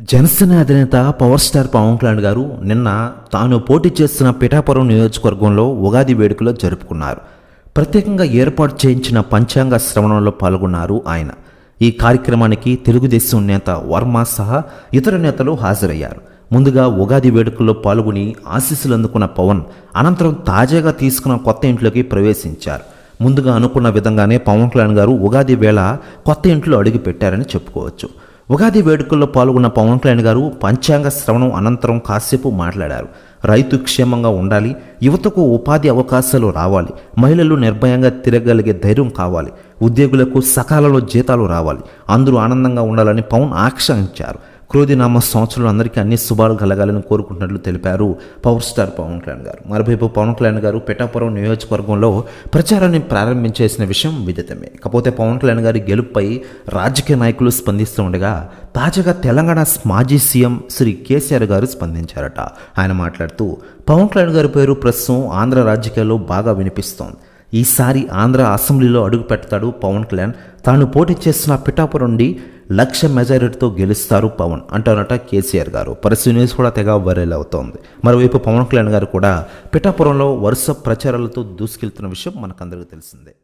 జనసేన అధినేత power star Pawan Kalyan గారు నిన్న తాను పోటీ చేస్తున్న పిఠాపురం నియోజకవర్గంలో ఉగాది వేడుకలో జరుపుకున్నారు. ప్రత్యేకంగా ఏర్పాటు చేయించిన పంచాంగ శ్రవణంలో పాల్గొన్నారు ఆయన. ఈ కార్యక్రమానికి తెలుగుదేశం నేత వర్మ సహా ఇతర నేతలు హాజరయ్యారు. ముందుగా ఉగాది వేడుకల్లో పాల్గొని ఆశీస్సులు అందుకున్న పవన్ అనంతరం తాజాగా తీసుకున్న కొత్త ఇంట్లోకి ప్రవేశించారు. ముందుగా అనుకున్న విధంగానే పవన్ కళ్యాణ్ గారు ఉగాది వేళ కొత్త ఇంట్లో అడుగు పెట్టారని చెప్పుకోవచ్చు. ఉగాది వేడుకల్లో పాల్గొన్న పవన్ కళ్యాణ్ గారు పంచాంగ శ్రవణం అనంతరం కాసేపు మాట్లాడారు. రైతు క్షేమంగా ఉండాలి యువతకు ఉపాధి అవకాశాలు రావాలి మహిళలు నిర్భయంగా తిరగలిగే ధైర్యం కావాలి ఉద్యోగులకు సకాలంలో జీతాలు రావాలి అందరూ ఆనందంగా ఉండాలని పవన్ ఆకాంక్షించారు. క్రోధినామ సంవత్సరంలో అందరికీ అన్ని శుభాలు కలగాలని కోరుకుంటున్నట్లు తెలిపారు పవర్ స్టార్ పవన్ కళ్యాణ్ గారు. మరోవైపు పవన్ కళ్యాణ్ గారు పిఠాపురం నియోజకవర్గంలో ప్రచారాన్ని ప్రారంభించేసిన విషయం విదితమే. కాకపోతే పవన్ కళ్యాణ్ గారి గెలుపుపై రాజకీయ నాయకులు స్పందిస్తూ ఉండగా తాజాగా తెలంగాణ మాజీ సీఎం శ్రీ కేసీఆర్ గారు స్పందించారట. ఆయన మాట్లాడుతూ పవన్ కళ్యాణ్ గారి పేరు ప్రస్తుతం ఆంధ్ర రాజకీయాల్లో బాగా వినిపిస్తోంది. ఈసారి ఆంధ్ర అసెంబ్లీలో అడుగు పెడతాడు పవన్ కళ్యాణ్. తాను పోటీ చేస్తున్న పిఠాపురం నుండి లక్ష మెజారిటీతో గెలుస్తారు పవన్ అంటారట కేసీఆర్ గారు. పరిస్థితి న్యూస్ కూడా తెగ వైరల్ అవుతోంది. మరోవైపు పవన్ కళ్యాణ్ గారు కూడా పిఠాపురంలో వరుస ప్రచారాలతో దూసుకెళ్తున్న విషయం మనకందరికీ తెలిసిందే.